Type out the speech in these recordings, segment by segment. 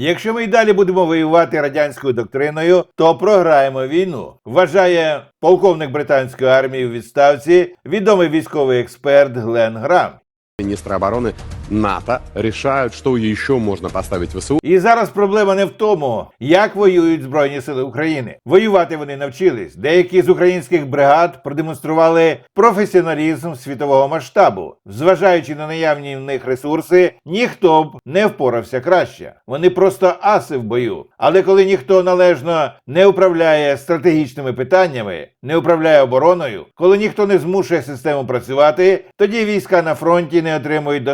Якщо ми й далі будемо воювати радянською доктриною, то програємо війну. Вважає полковник британської армії у відставці, відомий військовий експерт Глен Грам. Міністра обороны НАТО решают, что еще можно поставить в ВСУ. І зараз проблема не в тому, як воюють Збройні сили України. Воювати вони навчились. Деякі з українських бригад продемонстрували професіоналізм світового масштабу. Зважаючи на наявні в них ресурси, ніхто б не впорався краще. Вони просто аси в бою. Але коли ніхто належно не управляє стратегічними питаннями, не управляє обороною, коли ніхто не змушує систему працювати, тоді війська на фронті не отримують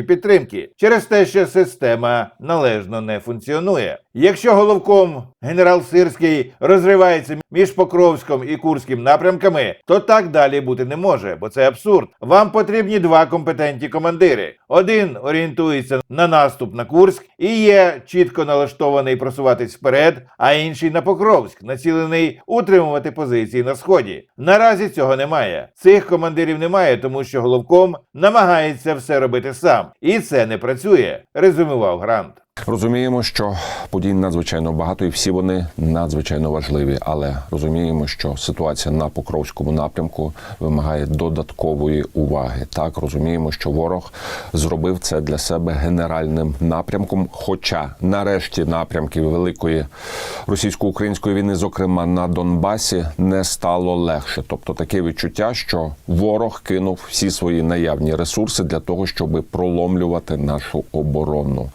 достатньої підтримки через те, що система належно не функціонує. Якщо головком генерал Сирський розривається між Покровськом і Курським напрямками, то так далі бути не може, бо це абсурд. Вам потрібні два компетентні командири. Один орієнтується на наступ на Курськ і є чітко налаштований просуватись вперед, а інший на Покровськ, націлений утримувати позиції на сході. Наразі цього немає. Цих командирів немає, тому що головком намагається все робити сам, і це не працює. Резюмував Грант. Розуміємо, що подій надзвичайно багато, і всі вони надзвичайно важливі. Але розуміємо, що ситуація на Покровському напрямку вимагає додаткової уваги. Так розуміємо, що ворог зробив це для себе генеральним напрямком. Хоча нарешті напрямки великої російсько-української війни, зокрема на Донбасі, не стало легше. Тобто таке відчуття, що ворог кинув всі свої наявні ресурси для того, щоб проломлювати нашу оборону.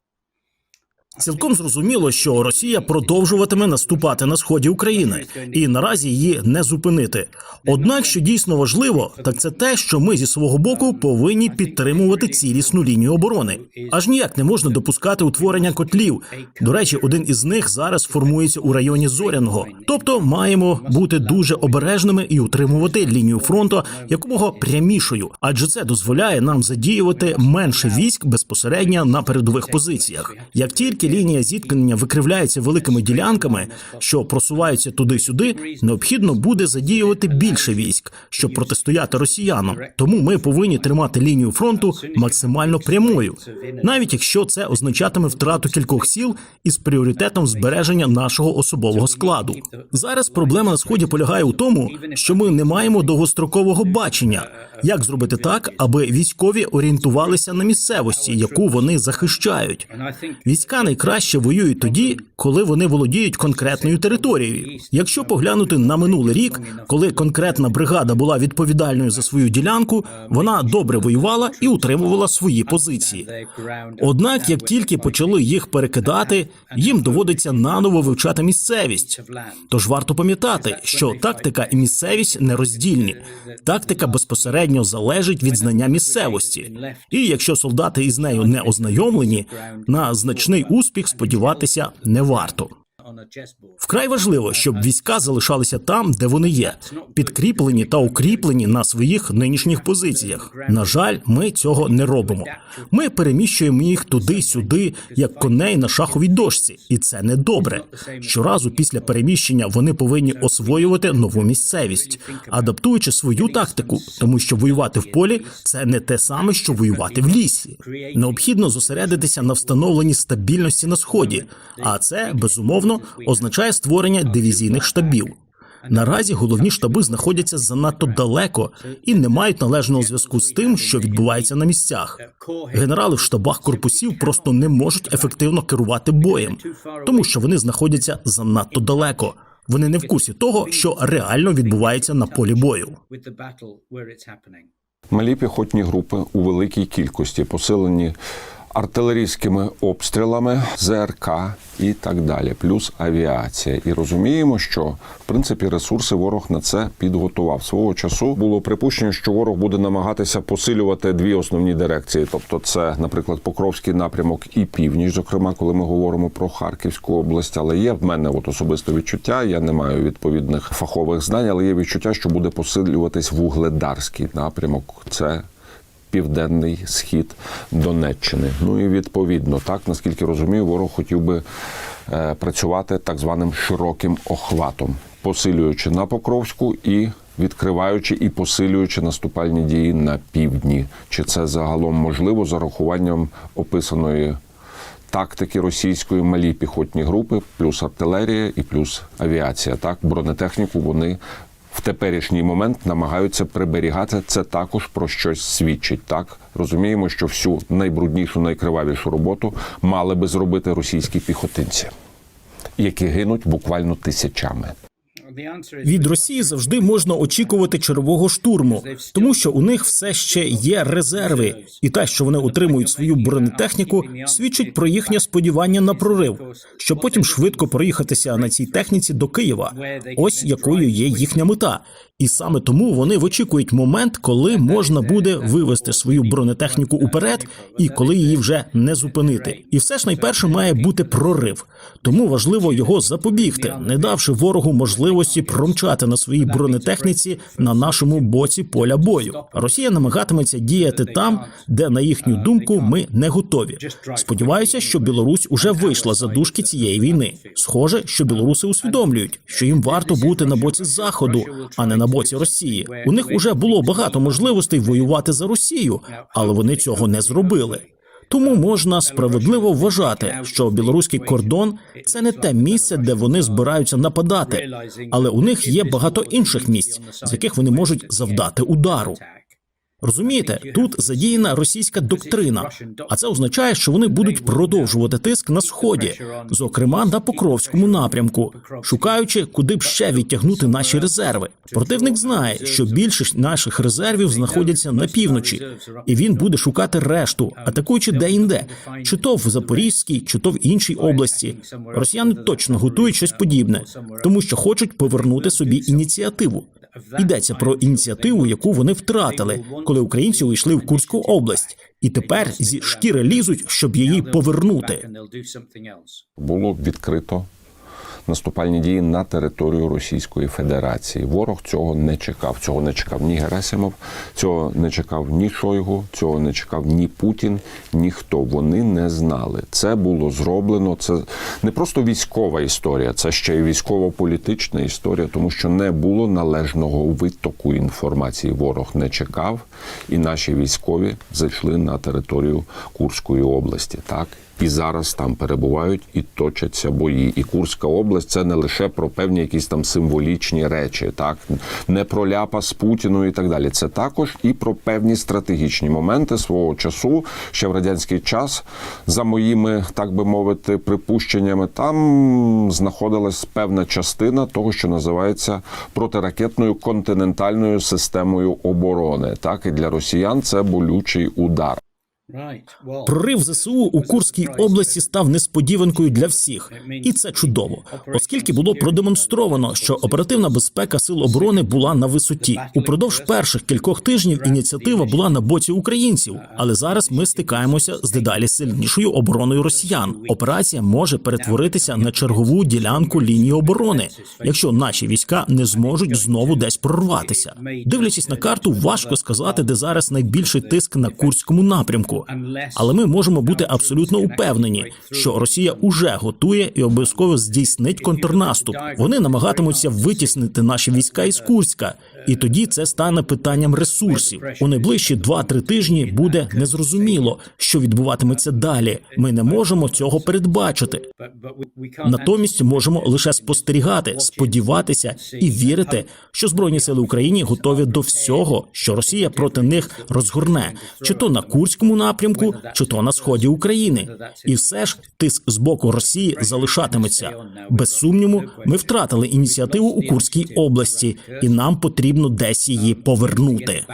Цілком зрозуміло, що Росія продовжуватиме наступати на сході України, і наразі її не зупинити. Однак, що дійсно важливо, так це те, що ми зі свого боку повинні підтримувати цілісну лінію оборони. Аж ніяк не можна допускати утворення котлів. До речі, один із них зараз формується у районі Зоряного. Тобто, маємо бути дуже обережними і утримувати лінію фронту якомога прямішою, адже це дозволяє нам задіювати менше військ безпосередньо на передових позиціях. Як тільки лінія зіткнення викривляється великими ділянками, що просуваються туди-сюди, необхідно буде задіювати більше військ, щоб протистояти росіянам. Тому ми повинні тримати лінію фронту максимально прямою, навіть якщо це означатиме втрату кількох сіл із пріоритетом збереження нашого особового складу. Зараз проблема на сході полягає у тому, що ми не маємо довгострокового бачення, як зробити так, аби військові орієнтувалися на місцевості, яку вони захищають. Війська найкраще воюють тоді, коли вони володіють конкретною територією. Якщо поглянути на минулий рік, коли конкретна бригада була відповідальною за свою ділянку, вона добре воювала і утримувала свої позиції. Однак, як тільки почали їх перекидати, їм доводиться наново вивчати місцевість. Тож варто пам'ятати, що тактика і місцевість нероздільні. Тактика безпосередньо залежить від знання місцевості. І якщо солдати із нею не ознайомлені, на значний успіх сподіватися не варто. Вкрай важливо, щоб війська залишалися там, де вони є, підкріплені та укріплені на своїх нинішніх позиціях. На жаль, ми цього не робимо. Ми переміщуємо їх туди-сюди, як коней на шаховій дошці, і це не добре. Щоразу після переміщення вони повинні освоювати нову місцевість, адаптуючи свою тактику, тому що воювати в полі це не те саме, що воювати в лісі. Необхідно зосередитися на встановленні стабільності на сході, а це безумовно означає створення дивізійних штабів. Наразі головні штаби знаходяться занадто далеко і не мають належного зв'язку з тим, що відбувається на місцях. Генерали в штабах корпусів просто не можуть ефективно керувати боєм, тому що вони знаходяться занадто далеко. Вони не в курсі того, що реально відбувається на полі бою. Малі піхотні групи у великій кількості посилені артилерійськими обстрілами, ЗРК і так далі, плюс авіація. І розуміємо, що в принципі ресурси ворог на це підготував. Свого часу було припущення, що ворог буде намагатися посилювати дві основні дирекції, тобто це, наприклад, Покровський напрямок і північ, зокрема, коли ми говоримо про Харківську область. Але є в мене от особисте відчуття. Я не маю відповідних фахових знань, але є відчуття, що буде посилюватись вугледарський напрямок. Це південний схід Донеччини. Ну і відповідно, так наскільки розумію, ворог хотів би е, працювати так званим широким охватом, посилюючи на Покровську і відкриваючи і посилюючи наступальні дії на півдні. Чи це загалом можливо за рахуванням описаної? тактики російської малі піхотні групи, плюс артилерія і плюс авіація. Так, бронетехніку вони. В теперішній момент намагаються приберігати це також про щось свідчить. Так розуміємо, що всю найбруднішу, найкривавішу роботу мали би зробити російські піхотинці, які гинуть буквально тисячами. Від Росії завжди можна очікувати червого штурму, тому що у них все ще є резерви, і те, що вони отримують свою бронетехніку, свідчить про їхнє сподівання на прорив, щоб потім швидко проїхатися на цій техніці до Києва. Ось якою є їхня мета. І саме тому вони вичікують момент, коли можна буде вивести свою бронетехніку уперед, і коли її вже не зупинити. І все ж найперше має бути прорив. Тому важливо його запобігти, не давши ворогу можливості промчати на своїй бронетехніці на нашому боці поля бою. Росія намагатиметься діяти там, де, на їхню думку, ми не готові. Сподіваюся, що Білорусь уже вийшла за дужки цієї війни. Схоже, що білоруси усвідомлюють, що їм варто бути на боці заходу, а не на боці Росії. У них уже було багато можливостей воювати за Росію, але вони цього не зробили. Тому можна справедливо вважати, що білоруський кордон це не те місце, де вони збираються нападати, але у них є багато інших місць, з яких вони можуть завдати удару. Розумієте, тут задіяна російська доктрина, а це означає, що вони будуть продовжувати тиск на сході, зокрема на Покровському напрямку, шукаючи, куди б ще відтягнути наші резерви. Противник знає, що більшість наших резервів знаходяться на півночі, і він буде шукати решту, атакуючи де-інде, чи то в Запорізькій, чи то в іншій області. Росіяни точно готують щось подібне, тому що хочуть повернути собі ініціативу. Йдеться про ініціативу, яку вони втратили, коли українці увійшли в Курську область, і тепер зі шкіри лізуть, щоб її повернути. було відкрито наступальні дії на територію Російської Федерації. Ворог цього не чекав. Цього не чекав ні Герасимов, цього не чекав ні Шойгу, цього не чекав ні Путін, ніхто. Вони не знали. Це було зроблено. Це не просто військова історія, це ще й військово-політична історія, тому що не було належного витоку інформації. Ворог не чекав, і наші військові зайшли на територію Курської області. Так і зараз там перебувають і точаться бої. І Курська область це не лише про певні якісь там символічні речі, так не про ляпас Путіну і так далі. Це також і про певні стратегічні моменти свого часу. Ще в радянський час, за моїми, так би мовити, припущеннями, там знаходилась певна частина того, що називається протиракетною континентальною системою оборони. Так і для росіян це болючий удар. Прорив ЗСУ у Курській області став несподіванкою для всіх, і це чудово, оскільки було продемонстровано, що оперативна безпека сил оборони була на висоті. Упродовж перших кількох тижнів ініціатива була на боці українців, але зараз ми стикаємося з дедалі сильнішою обороною росіян. Операція може перетворитися на чергову ділянку лінії оборони, якщо наші війська не зможуть знову десь прорватися. Дивлячись на карту, важко сказати, де зараз найбільший тиск на курському напрямку. Але ми можемо бути абсолютно упевнені, що Росія уже готує і обов'язково здійснить контрнаступ. Вони намагатимуться витіснити наші війська із Курська, і тоді це стане питанням ресурсів. У найближчі 2-3 тижні буде незрозуміло, що відбуватиметься далі. Ми не можемо цього передбачити. Натомість можемо лише спостерігати, сподіватися і вірити, що збройні сили України готові до всього, що Росія проти них розгорне, чи то на Курському напрямку, чи то на сході України. І все ж тиск з боку Росії залишатиметься. Без сумніву, ми втратили ініціативу у Курській області, і нам потрібно десь її повернути.